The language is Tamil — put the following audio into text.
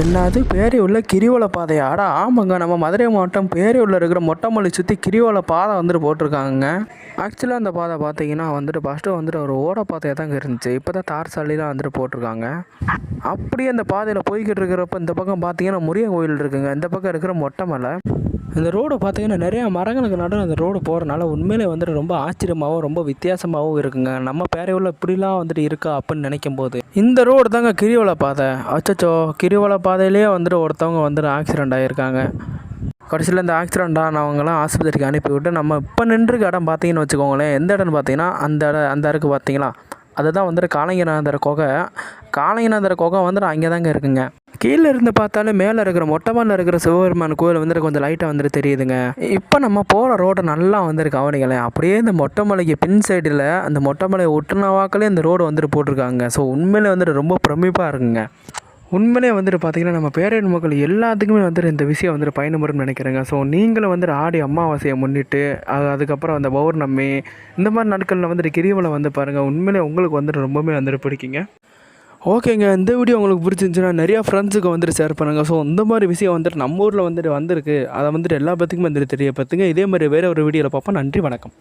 என்னது? பேரையுள்ள கிரிவல பாதையா? ஆடா ஆமாங்க. நம்ம மதுரை மாவட்டம் பேரையுள்ள இருக்கிற மொட்டைமலை சுற்றி கிரிவல பாதை வந்துட்டு போட்டிருக்காங்க. ஆக்சுவலாக அந்த பாதை பார்த்தீங்கன்னா வந்துட்டு ஃபஸ்ட்டு வந்துட்டு ஒரு ஓட பாதையாக தாங்க இருந்துச்சு. இப்போ தான் தார் சாலையெலாம் வந்துட்டு போட்டிருக்காங்க. அப்படியே அந்த பாதையில் போய்கிட்டு இருக்கிறப்ப இந்த பக்கம் பார்த்தீங்கன்னா முருகன் கோயில் இருக்குங்க. இந்த பக்கம் இருக்கிற மொட்டை மலை இந்த ரோடு பார்த்தீங்கன்னா நிறையா மரங்களுக்கு நடுவில் அந்த ரோடு போகிறனால உண்மையிலே வந்துட்டு ரொம்ப ஆச்சரியமாகவும் ரொம்ப வித்தியாசமாகவும் இருக்குங்க. நம்ம பேரையூரில் இப்படிலாம் வந்துட்டு இருக்கா அப்படின்னு நினைக்கும் போது இந்த ரோடு தாங்க கிரிவல பாதை. அச்சோ கிரிவல பாதையிலேயே வந்துட்டு ஒருத்தவங்க வந்துட்டு ஆக்சிடெண்ட் ஆகியிருக்காங்க கடைசியில் இந்த ஆக்சிடெண்ட் ஆனவங்களாம் ஆஸ்பத்திரிக்கு அனுப்பிவிட்டு நம்ம இப்போ நின்றுருக்க இடம் பார்த்தீங்கன்னு வச்சுக்கோங்களேன். எந்த இடம்னு பார்த்தீங்கன்னா அந்த இடம் அந்த இடத்துக்கு பார்த்தீங்களா? அதுதான் வந்துட்டு காளைங்கநாதர் குகை. காளைங்கநாதர் குகை வந்துட்டு அங்கே தாங்க இருக்குங்க. கீழே இருந்து பார்த்தாலும் மேலே இருக்கிற மொட்டமான இருக்கிற சிவபெருமான் கோயில் வந்துட்டு கொஞ்சம் லைட்டாக வந்துட்டு தெரியுதுங்க. இப்போ நம்ம போகிற ரோடு நல்லா வந்துட்டு கவனிங்களேன் அப்படியே இந்த மொட்டை மலைக்கு பின் சைடில் அந்த மொட்டை மலையை ஒட்டுன வாக்கிலே இந்த ரோடு வந்துட்டு போட்டிருக்காங்க. ஸோ உண்மையிலே வந்துட்டு ரொம்ப பிரமிப்பாக இருக்குங்க. உண்மையிலே வந்துட்டு பார்த்திங்கன்னா நம்ம பேரன் மக்கள் எல்லாத்துக்குமே வந்துட்டு இந்த விஷயம் வந்துட்டு பயன்படும்னு நினைக்கிறேங்க. ஸோ நீங்களும் வந்துட்டு ஆடி அமாவாசையை முன்னிட்டு அது அதுக்கப்புறம் அந்த பௌர்ணமி இந்த மாதிரி நாட்களில் வந்துட்டு கிரிவலம் வந்து பாருங்கள் உண்மையிலே உங்களுக்கு வந்துட்டு ரொம்பவே வந்துட்டு பிடிக்குங்க. ஓகேங்க இந்த வீடியோ உங்களுக்கு பிடிச்சிருந்துச்சுன்னா நிறையா ஃப்ரெண்ட்ஸுக்கு வந்துட்டு ஷேர் பண்ணுங்கள் ஸோ இந்த மாதிரி விஷயம் வந்துட்டு நம்ம ஊரில் வந்துட்டு வந்திருக்கு. அதை வந்துட்டு எல்லா பற்றிக்குமே வந்துட்டு தெரியப்படுத்துங்க இதே மாதிரி வேறு ஒரு வீடியோவில் பார்ப்போம். நன்றி வணக்கம்.